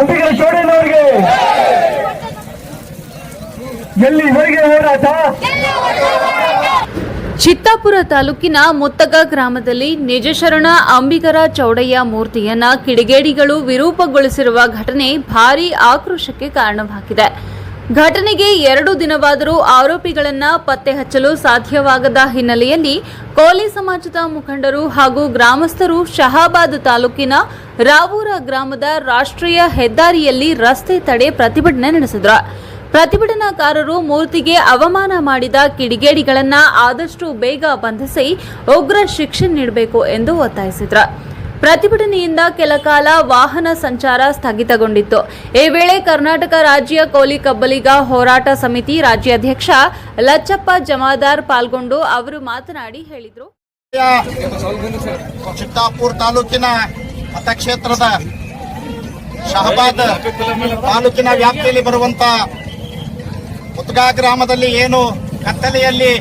ಅಂಬಿಗರ ಚೌಡಯ್ಯನವರಿಗೆ ಎಲ್ಲಿವರೆಗೆ ಹೋರಾಟ? ಚಿತ್ತಾಪುರ ತಾಲೂಕಿನ ಮುತ್ತಗ ಗ್ರಾಮದಲ್ಲಿ ನಿಜಶರಣ ಅಂಬಿಗರ ಚೌಡಯ್ಯ ಮೂರ್ತಿಯನ್ನ ಕಿಡಿಗೇಡಿಗಳು ವಿರೂಪಗೊಳಿಸಿರುವ ಘಟನೆ ಭಾರೀ ಆಕ್ರೋಶಕ್ಕೆ ಕಾರಣವಾಗಿದೆ. ಘಟನೆಗೆ ಎರಡು ದಿನವಾದರೂ ಆರೋಪಿಗಳನ್ನು ಪತ್ತೆ ಹಚ್ಚಲು ಸಾಧ್ಯವಾಗದ ಹಿನ್ನೆಲೆಯಲ್ಲಿ ಕೋಲಿ ಸಮಾಜದ ಮುಖಂಡರು ಹಾಗೂ ಗ್ರಾಮಸ್ಥರು ಶಹಾಬಾದ್ ತಾಲೂಕಿನ ರಾವೂರ ಗ್ರಾಮದ ರಾಷ್ಟ್ರೀಯ ಹೆದ್ದಾರಿಯಲ್ಲಿ ರಸ್ತೆ ತಡೆ ಪ್ರತಿಭಟನೆ ನಡೆಸಿದ್ರು. ಪ್ರತಿಭಟನಾಕಾರರು ಮೂರ್ತಿಗೆ ಅವಮಾನ ಮಾಡಿದ ಕಿಡಿಗೇಡಿಗಳನ್ನು ಆದಷ್ಟು ಬೇಗ ಬಂಧಿಸಿ ಉಗ್ರ ಶಿಕ್ಷೆ ನೀಡಬೇಕು ಎಂದು ಒತ್ತಾಯಿಸಿದ್ರು. ಪ್ರತಿಭಟನೆಯಿಂದ ಕೆಲಕಾಲ ವಾಹನ ಸಂಚಾರ ಸ್ಥಗಿತಗೊಂಡಿತ್ತು. ಈ ವೇಳೆ ಕರ್ನಾಟಕ ರಾಜ್ಯ ಕೋಲಿ ಕಬ್ಬಲಿಗ ಹೋರಾಟ ಸಮಿತಿ ರಾಜ್ಯಾಧ್ಯಕ್ಷ ಲಚ್ಚಪ್ಪ ಜಮಾದಾರ್ ಪಾಲ್ಗೊಂಡು ಅವರು ಮಾತನಾಡಿ ಹೇಳಿದರು. ಚಿತ್ತಾಪುರ ತಾಲೂಕಿನ ಮತಕ್ಷೇತ್ರದ ಶಹಬಾದ್ ತಾಲೂಕಿನ ವ್ಯಾಪ್ತಿಯಲ್ಲಿ ಬರುವಂತ ಮುತ್ಗಾ ಗ್ರಾಮದಲ್ಲಿ ಏನು ಕತ್ತಲೆಯಲ್ಲಿ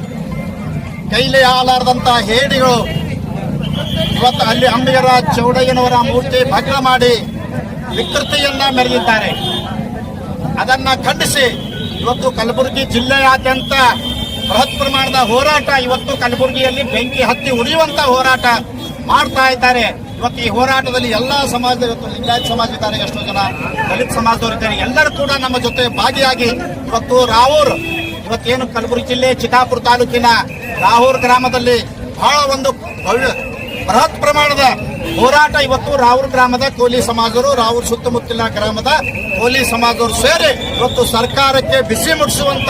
ಕೈಲಿ ಆಲಾರದಂತ ಹೇಡಿಗಳು ಇವತ್ತು ಅಲ್ಲಿ ಅಂಬಿಗರ ಚೌಡಯ್ಯನವರ ಮೂರ್ತಿ ಭಗ್ನ ಮಾಡಿ ವಿಕೃತಿಯನ್ನ ಮೆರೆದಿದ್ದಾರೆ. ಅದನ್ನ ಖಂಡಿಸಿ ಇವತ್ತು ಕಲಬುರಗಿ ಜಿಲ್ಲೆಯಾದ್ಯಂತ ಬೃಹತ್ ಪ್ರಮಾಣದ ಹೋರಾಟ ಇವತ್ತು ಕಲಬುರಗಿಯಲ್ಲಿ ಬೆಂಕಿ ಹತ್ತಿ ಉರಿಯುವಂತ ಹೋರಾಟ ಮಾಡ್ತಾ ಇದ್ದಾರೆ. ಇವತ್ತು ಈ ಹೋರಾಟದಲ್ಲಿ ಎಲ್ಲ ಸಮಾಜದ ಇವತ್ತು ಲಿಂಗಾಯತ್ ಸಮಾಜ ಇದ್ದಾರೆ, ಎಷ್ಟೋ ಜನ ದಲಿತ ಸಮಾಜದವರು ಇದ್ದಾರೆ, ಎಲ್ಲರೂ ಕೂಡ ನಮ್ಮ ಜೊತೆ ಭಾಗಿಯಾಗಿ ಇವತ್ತು ರಾವೂರ್, ಇವತ್ತೇನು ಕಲಬುರಗಿ ಜಿಲ್ಲೆ, ಚಿತ್ತಾಪುರ ತಾಲೂಕಿನ ರಾವೂರ್ ಗ್ರಾಮದಲ್ಲಿ ಬಹಳ ಒಂದು ಬೃಹತ್ ಪ್ರಮಾಣದ ಹೋರಾಟ ಇವತ್ತು ರಾವೂರ್ ಗ್ರಾಮದ ಕೋಲಿ ಸಮಾಜರು, ರಾವೂರ್ ಸುತ್ತಮುತ್ತಲಿನ ಗ್ರಾಮದ ಕೋಲಿ ಸಮಾಜರು ಸೇರಿ ಇವತ್ತು ಸರ್ಕಾರಕ್ಕೆ ಬಿಸಿ ಮುಟ್ಟಿಸುವಂತ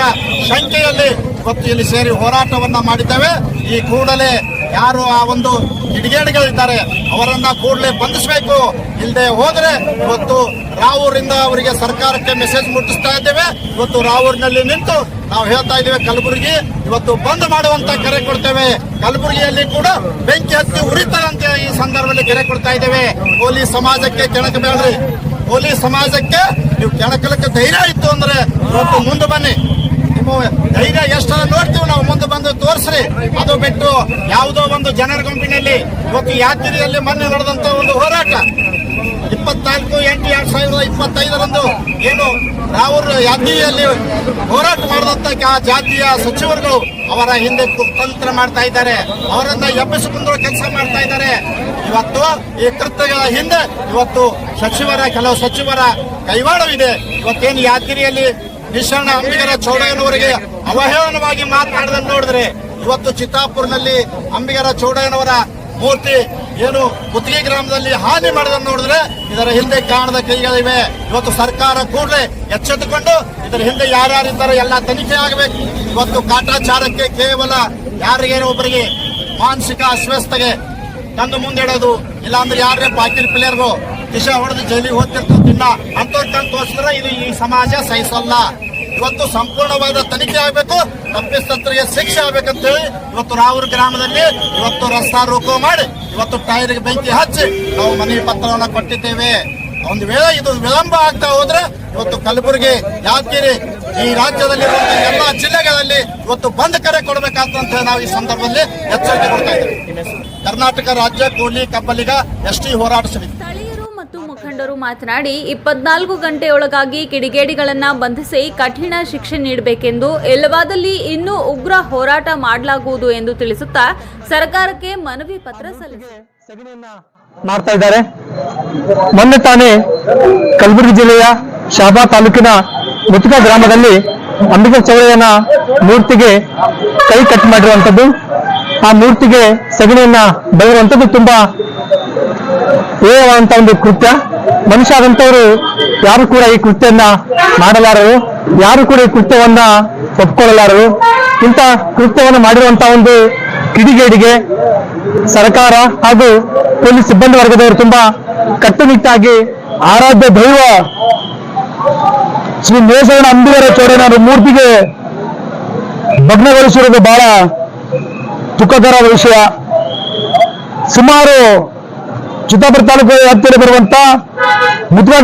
ಸಂಖ್ಯೆಯಲ್ಲಿ ಇವತ್ತು ಇಲ್ಲಿ ಸೇರಿ ಹೋರಾಟವನ್ನ ಮಾಡಿದ್ದೇವೆ. ಈ ಕೂಡಲೇ ಯಾರು ಆ ಒಂದು ಕಿಡಿಗೇಡಿಗಳಿದ್ದಾರೆ, ಅವರನ್ನ ಕೂಡಲೇ ಬಂಧಿಸಬೇಕು. ಇಲ್ಲದೆ ಹೋದರೆ ಇವತ್ತು ರಾವೂರಿಂದ ಅವರಿಗೆ ಸರ್ಕಾರಕ್ಕೆ ಮೆಸೇಜ್ ಮುಟ್ಟಿಸ್ತಾ ಇದ್ದೇವೆ. ಇವತ್ತು ರಾವೂರಿನಲ್ಲಿ ನಿಂತು ನಾವು ಹೇಳ್ತಾ ಇದ್ದೇವೆ, ಕಲಬುರಗಿ ಇವತ್ತು ಬಂದ್ ಮಾಡುವಂತ ಕರೆ ಕೊಡ್ತೇವೆ. ಕಲಬುರಗಿಯಲ್ಲಿ ಕೂಡ ಬೆಂಕಿ ಹತ್ತಿ ಉರಿತಾರಂತೆ ಈ ಸಂದರ್ಭದಲ್ಲಿ ಕರೆ ಕೊಡ್ತಾ ಇದ್ದೇವೆ. ಪೊಲೀಸ್ ಸಮಾಜಕ್ಕೆ ಕೆಣಕಬೇಡ್ರಿ. ಪೊಲೀಸ್ ಸಮಾಜಕ್ಕೆ ನೀವು ಕೆಣಕಲಕ್ಕೆ ಧೈರ್ಯ ಇತ್ತು ಅಂದ್ರೆ ಇವತ್ತು ಮುಂದೆ ಬನ್ನಿ ನಿಮ್ಮ ಧೈರ್ಯ ಎಷ್ಟರ ನೋಡ್ತೀವಿ ನಾವು ಮುಂದೆ ತೋರಿಸ್ರಿ ಅದು ಬಿಟ್ಟು ಯಾವುದೋ ಒಂದು ಜನರ ಗುಂಪಿನಲ್ಲಿ ಇವತ್ತು ಯಾತ್ರೆಯಲ್ಲಿ ಮೊನ್ನೆ ನಡೆದಂತ ಒಂದು ಹೋರಾಟ. ಇಪ್ಪತ್ನಾಲ್ಕು ಎಂಟು ಎರಡ್ ಸಾವಿರದ ಇಪ್ಪತ್ತೈದರಂದು ಏನು ರಾವರು ಯಾತ್ರಿಯಲ್ಲಿ ಹೋರಾಟ ಮಾಡಿದಂತ ಜಾತಿಯ ಸಚಿವರುಗಳು ಅವರ ಹಿಂದೆ ಕುತಂತ್ರ ಮಾಡ್ತಾ ಇದ್ದಾರೆ. ಅವರನ್ನ ಎಬ್ಬಿಸಿಕೊಂಡು ಕೆಲಸ ಮಾಡ್ತಾ ಇದ್ದಾರೆ. ಇವತ್ತು ಈ ಕೃತ್ಯಗಳ ಹಿಂದೆ ಇವತ್ತು ಸಚಿವರ, ಕೆಲವು ಸಚಿವರ ಕೈವಾಡವಿದೆ. ಇವತ್ತೇನು ಯಾತ್ರಿಯಲ್ಲಿ ನಿಶಾಣ ಅಂಬಿಗರ ಚೌಡಯ್ಯನವರಿಗೆ ಅವಹೇಳನವಾಗಿ ಮಾತನಾಡದನ್ನು ನೋಡಿದ್ರೆ ಇವತ್ತು ಚಿತ್ತಾಪುರ್ನಲ್ಲಿ ಅಂಬಿಗರ ಚೌಡಯ್ಯನವರ ಮೂರ್ತಿ ಏನು ಕುತ್ತಿಗೆ ಗ್ರಾಮದಲ್ಲಿ ಹಾನಿ ಮಾಡೋದನ್ನು ನೋಡಿದ್ರೆ ಇದರ ಹಿಂದೆ ಕಾಣದ ಕೈಗಳಿವೆ. ಇವತ್ತು ಸರ್ಕಾರ ಕೂಡಲೇ ಎಚ್ಚೆತ್ತುಕೊಂಡು ಇದರ ಹಿಂದೆ ಯಾರ್ಯಾರಿದ್ದಾರೆ ಎಲ್ಲ ತನಿಖೆ ಆಗಬೇಕು. ಇವತ್ತು ಕಾಟಾಚಾರಕ್ಕೆ ಕೇವಲ ಯಾರಿಗೇನೋ ಒಬ್ಬರಿಗೆ ಮಾನಸಿಕ ಅಸ್ವಸ್ಥಗೆ ತಂದು ಮುಂದಿಡೋದು ಇಲ್ಲಾಂದ್ರೆ ಯಾರೇ ಪಾಕಿರ್ ಪ್ಲೇಯರ್ಗೂ? ದಿಶಾ ಹೊಡೆದು ಜೈಲಿಗೆ ಹೋಗ್ತಿರ್ತಿಲ್ಲ ಅಂತವ್ರು ತಂದು ತೋರಿಸಿದ್ರೆ ಇದು ಈ ಸಮಾಜ ಸಹಿಸಲ್ಲ. ಇವತ್ತು ಸಂಪೂರ್ಣವಾದ ತನಿಖೆ ಆಗಬೇಕು ತಪ್ಪಿಸ್ತರಿಗೆ ಶಿಕ್ಷೆ ಆಗ್ಬೇಕಂತ ಹೇಳಿ ಇವತ್ತು ರಾವೂರು ಗ್ರಾಮದಲ್ಲಿ ಇವತ್ತು ರಸ್ತಾ ರೋಕೋ ಮಾಡಿ ಇವತ್ತು ಟೈರ್ಗೆ ಬೆಂಕಿ ಹಚ್ಚಿ ನಾವು ಮನವಿ ಪತ್ರವನ್ನು ಕೊಟ್ಟಿದ್ದೇವೆ. ಒಂದು ವೇಳೆ ಇದು ವಿಳಂಬ ಆಗ್ತಾ ಹೋದ್ರೆ ಇವತ್ತು ಕಲಬುರಗಿ, ಯಾದಗಿರಿ ಈ ರಾಜ್ಯದಲ್ಲಿ ಎಲ್ಲ ಜಿಲ್ಲೆಗಳಲ್ಲಿ ಇವತ್ತು ಬಂದ್ ಕರೆ ಕೊಡಬೇಕಾಗ್ತಂತ ನಾವು ಈ ಸಂದರ್ಭದಲ್ಲಿ ಎಚ್ಚರಿಕೆ ಕೊಡ್ತಾ ಇದ್ದೇವೆ. ಕರ್ನಾಟಕ ರಾಜ್ಯ ಕೂಲಿ ಕಬ್ಬಲಿಗ ಎಸ್ ಟಿ ಹೋರಾಟ ಮುಖಂಡರು ಮಾತನಾಡಿ, ಇಪ್ಪತ್ನಾಲ್ಕು ಗಂಟೆಯೊಳಗಾಗಿ ಕಿಡಿಗೇಡಿಗಳನ್ನ ಬಂಧಿಸಿ ಕಠಿಣ ಶಿಕ್ಷೆ ನೀಡಬೇಕೆಂದು ಇಲ್ಲವಾದಲ್ಲಿ ಇನ್ನೂ ಉಗ್ರ ಹೋರಾಟ ಮಾಡಲಾಗುವುದು ಎಂದು ತಿಳಿಸುತ್ತಾ ಸರ್ಕಾರಕ್ಕೆ ಮನವಿ ಪತ್ರ ಮಾಡ್ತಾ ಇದ್ದಾರೆ. ಮೊನ್ನೆ ತಾನೇ ಕಲಬುರಗಿ ಜಿಲ್ಲೆಯ ಶಾಬಾ ತಾಲೂಕಿನ ಮುತುಕ ಗ್ರಾಮದಲ್ಲಿ ಅಂಬಿಕಾ ಚೌಡಯ್ಯನ ಮೂರ್ತಿಗೆ ಕೈ ಕಟ್ ಮಾಡಿರುವಂಥದ್ದು. ಆ ಮೂರ್ತಿಗೆ ಸಗಣಿಯನ್ನ ಬೆಳೆಯುವಂಥದ್ದು ತುಂಬಾ ಹೇಯವಾದಂತ ಒಂದು ಕೃತ್ಯ. ಮನುಷ್ಯ ಆದಂತವರು ಯಾರು ಕೂಡ ಈ ಕೃತ್ಯನ್ನ ಮಾಡಲಾರರು, ಯಾರು ಕೂಡ ಈ ಕೃತ್ಯವನ್ನ ಒಪ್ಕೊಳ್ಳಲಾರರು. ಇಂಥ ಕೃತ್ಯವನ್ನು ಮಾಡಿರುವಂತ ಒಂದು ಕಿಡಿಗೇಡಿಗೆ ಸರ್ಕಾರ ಹಾಗೂ ಪೊಲೀಸ್ ಸಿಬ್ಬಂದಿ ವರ್ಗದವರು ತುಂಬಾ ಕಟ್ಟುನಿಟ್ಟಾಗಿ ಆರಾಧ್ಯ ದೈವ ಶ್ರೀ ಮೇಸವನ ಅಂಬಿಗರ ಚೋರನ ಮೂರ್ತಿಗೆ ಭಗ್ನಗೊಳಿಸಿರುವುದು ಬಹಳ ದುಃಖಕರ ವಿಷಯ. ಸುಮಾರು ಚಿತ್ತಾಪುರ ತಾಲೂಕು ವ್ಯಾಪ್ತಿಯಲ್ಲಿ ಬರುವಂತ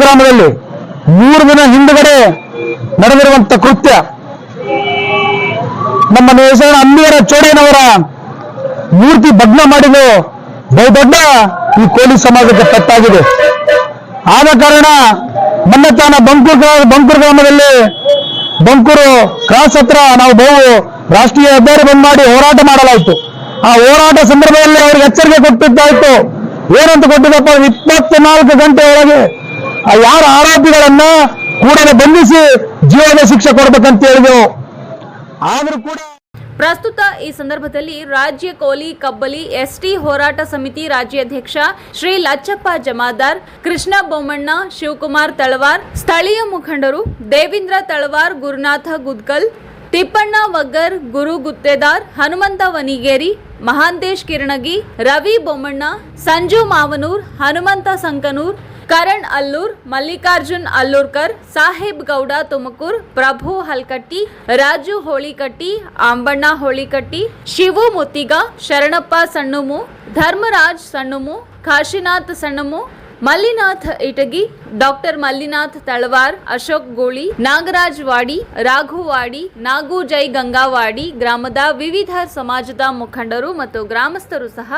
ಗ್ರಾಮದಲ್ಲಿ ಮೂರು ದಿನ ಹಿಂದುಗಡೆ ನಡೆದಿರುವಂತ ಕೃತ್ಯ. ನಮ್ಮ ನೇಸರ ಅಂಬಿಗರ ಚೋಡಿಯನವರ ಮೂರ್ತಿ ಭಗ್ನ ಮಾಡಿದ್ದು ಬಹುದೊಡ್ಡ ಈ ಕೋಲಿ ಸಮಾಜಕ್ಕೆ ತಟ್ಟಾಗಿದೆ ಆದ ಕಾರಣ ಮೊನ್ನೆ ತಾನ ಬಂಕೂರು ಬಂಕೂರು ಗ್ರಾಮದಲ್ಲಿ ಬಂಕೂರು ಕ್ರಾಸ್ ಹತ್ರ ನಾವು ಬಹು ರಾಷ್ಟ್ರೀಯ ಹೆದ್ದಾರಿ ಬಂದ್ ಮಾಡಿ ಹೋರಾಟ ಮಾಡಲಾಯಿತು. ಆ ಹೋರಾಟ ಸಂದರ್ಭದಲ್ಲಿ ಅವರಿಗೆ ಎಚ್ಚರಿಕೆ ಕೊಟ್ಟಿದ್ದಾಯ್ತು. ಏನಂತ ಕೊಟ್ಟಿದ್ದಪ್ಪ ಇಪ್ಪತ್ನಾಲ್ಕು ಗಂಟೆ ಒಳಗೆ ಯಾರ ಆರೋಪಿಗಳನ್ನ ಕೂಡಲೇ ಬಂಧಿಸಿ ಜೀವನ ಶಿಕ್ಷೆ ಕೊಡ್ಬೇಕಂತ ಹೇಳಿದೆವು. ಆದ್ರೂ ಕೂಡ ಪ್ರಸ್ತುತ ಈ ಸಂದರ್ಭದಲ್ಲಿ ರಾಜ್ಯ ಕೋಲಿ ಕಬ್ಬಲಿ ಎಸ್ಟಿ ಹೋರಾಟ ಸಮಿತಿ ರಾಜ್ಯಾಧ್ಯಕ್ಷ ಶ್ರೀ ಲಚ್ಚಪ್ಪ ಜಮಾದಾರ್, ಕೃಷ್ಣ ಬೊಮ್ಮಣ್ಣ, ಶಿವಕುಮಾರ್ ತಳವಾರ್, ಸ್ಥಳೀಯ ಮುಖಂಡರು ದೇವೇಂದ್ರ ತಳವಾರ್, ಗುರುನಾಥ ಗುದ್ಕಲ್ ತಿಪ್ಪಣ್ಣ ವಗ್ಗರ್ ಗುರು ಗುತ್ತೇದಾರ್, ಹನುಮಂತ ವನಿಗೇರಿ, ಮಹಾಂತೇಶ್ ಕಿರಣಗಿ, ರವಿ ಬೊಮ್ಮಣ್ಣ, ಸಂಜು ಮಾವನೂರ್, ಹನುಮಂತ ಸಂಕನೂರ್, ಕರಣ್ ಅಲ್ಲೂರ್, ಮಲ್ಲಿಕಾರ್ಜುನ್ ಅಲ್ಲೂರ್ಕರ್, ಸಾಹೇಬ್ ಗೌಡ ತುಮಕೂರ್, ಪ್ರಭು ಹಲ್ಕಟ್ಟಿ, ರಾಜು ಹೋಳಿಕಟ್ಟಿ ಅಂಬಣ್ಣ ಹೋಳಿಕಟ್ಟಿ, ಶಿವು ಮುತ್ತಿಗ, ಶರಣಪ್ಪ ಸಣ್ಣುಮು, ಧರ್ಮರಾಜ್ ಸಣ್ಣುಮು, ಕಾಶಿನಾಥ್ ಸಣ್ಣಮು ಮಲ್ಲಿನಾಥ್ ಇಟಗಿ, ಡಾಕ್ಟರ್ ಮಲ್ಲಿನಾಥ್ ತಳವಾರ್, ಅಶೋಕ್ ಗೋಳಿ, ನಾಗರಾಜ್ ವಾಡಿ, ರಾಘು ವಾಡಿ, ನಾಗು ಜೈ ಗಂಗಾವಾಡಿ ಗ್ರಾಮದ ವಿವಿಧ ಸಮಾಜದ ಮುಖಂಡರು ಮತ್ತು ಗ್ರಾಮಸ್ಥರು ಸಹ